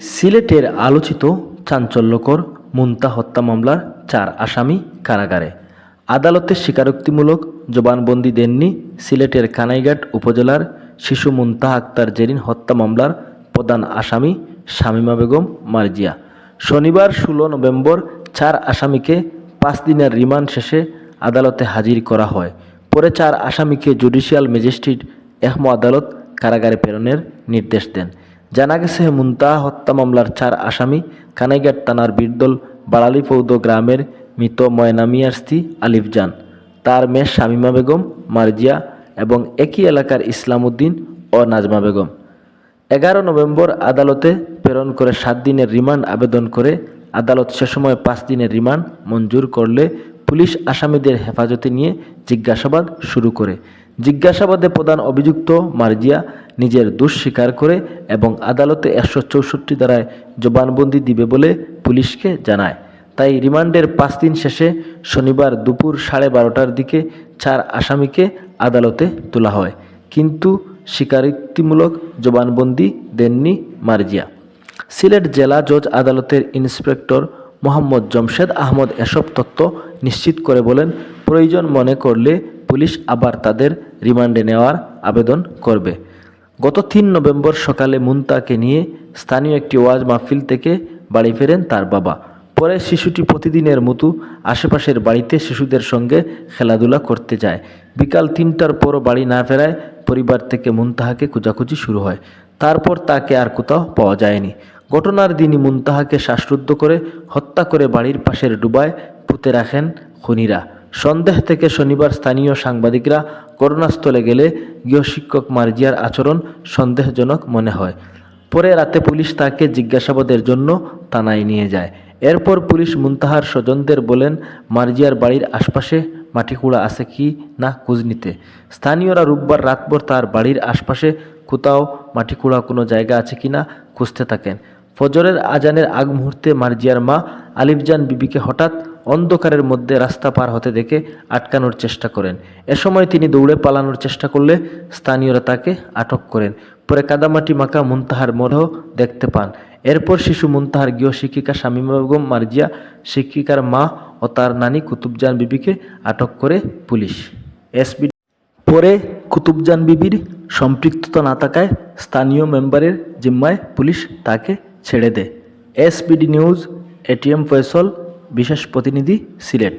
সিলেটের আলোচিত চাঞ্চল্যকর মুন্তা হত্যা মামলার চার আসামি কারাগারে। আদালতে স্বীকারোক্তিমূলক জবানবন্দি দেননি সিলেটের কানাইঘাট উপজেলার শিশু মুন্তাহা আক্তার জেরিন হত্যা মামলার প্রধান আসামি শামিমা বেগম মার্জিয়া। শনিবার ষোলো নভেম্বর চার আসামিকে পাঁচ দিনের রিমান্ড শেষে আদালতে হাজির করা হয়। পরে চার আসামিকে জুডিশিয়াল ম্যাজিস্ট্রেট এহম আদালত কারাগারে প্রেরণের নির্দেশ দেন। জানা গেছে, মুন্তাহা হত্যা মামলার চার আসামি কানাইঘাট থানার বীরদল বাড়ালিপৌদ গ্রামের মৃত ময়নামিয়ার স্ত্রী আলিফ জান। তার মেয়ে শামিমা বেগম, মার্জিয়া এবং একই এলাকার ইসলাম উদ্দিন ও নাজমা বেগম। এগারো নভেম্বর আদালতে প্রেরণ করে সাত দিনের রিমান্ড আবেদন করে আদালত সে সময় পাঁচ দিনের রিমান্ড মঞ্জুর করলে পুলিশ আসামিদের হেফাজতে নিয়ে জিজ্ঞাসাবাদ শুরু করে। জিজ্ঞাসাবাদে প্রধান অভিযুক্ত মার্জিয়া নিজের দোষ স্বীকার করে এবং আদালতে একশো চৌষট্টি দ্বারায় জবানবন্দি দিবে বলে পুলিশকে জানায়। তাই রিমান্ডের পাঁচ দিন শেষে শনিবার দুপুর সাড়ে বারোটার দিকে চার আসামিকে আদালতে তোলা হয়। কিন্তু স্বীকারোক্তিমূলক জবানবন্দি দেননি মার্জিয়া। সিলেট জেলা জজ আদালতের ইন্সপেক্টর মোহাম্মদ জমশেদ আহমদ এসব তথ্য নিশ্চিত করে বলেন, প্রয়োজন মনে করলে পুলিশ আবার তাদের রিমান্ডে নেওয়ার আবেদন করবে। গত তিন নভেম্বর সকালে মুন্তাকে নিয়ে স্থানীয় একটি ওয়াজ মাহফিল থেকে বাড়ি ফেরেন তার বাবা। পরে শিশুটি প্রতিদিনের মতো আশেপাশের বাড়িতে শিশুদের সঙ্গে খেলাধুলা করতে যায়। বিকাল তিনটার পরও বাড়ি না ফেরায় পরিবার থেকে মুনতাহাকে খোঁজাখুঁজি শুরু হয়। তারপর তাকে আর কোথাও পাওয়া যায়নি। ঘটনার দিনই মুনতাহাকে শ্বাসরুদ্ধ করে হত্যা করে বাড়ির পাশের ডুবায় পুঁতে রাখেন খুনিরা। সন্দেহ থেকে শনিবার স্থানীয় সাংবাদিকরা ঘটনাস্থলে গেলে গৃহশিক্ষক মার্জিয়ার আচরণ সন্দেহজনক মনে হয়। পরে রাতে পুলিশ তাকে জিজ্ঞাসাবাদের জন্য থানায় নিয়ে যায়। এরপর পুলিশ মুনতাহার স্বজনদের বলেন, মার্জিয়ার বাড়ির আশপাশে মাটিকুড়া আছে কি না খোঁজ নিতে। স্থানীয়রা রোববার রাতভর তার বাড়ির আশপাশে কোথাও মাটিকুড়া কোনো জায়গা আছে কি না খুঁজতে থাকেন। ফজরের আজানের আগ মুহূর্তে মার্জিয়ার মা আলিফজান বিবিকে হঠাৎ অন্ধকারের মধ্যে রাস্তা পার হতে দেখে আটকানোর চেষ্টা করেন। এ সময় তিনি দৌড়ে পালানোর চেষ্টা করলে স্থানীয়রা তাকে আটক করেন। পরে কাদামাটি মাকা মুনতাহার মরহ দেখতে পান। এরপর শিশু মুনতাহার গৃহ শিক্ষিকা শামীমা বেগম মার্জিয়া, শিক্ষিকার মা ও তার নানি কুতুবজান বিবিকে আটক করে পুলিশ। এসবি পরে কুতুবজান বিবির সম্পৃক্ততা না থাকায় স্থানীয় মেম্বারের জিম্মায় পুলিশ তাকে ছেড়ে দেয় এসপিডি নিউজ এটিএম ফয়সল বিশেষ প্রতিনিধি সিলেট।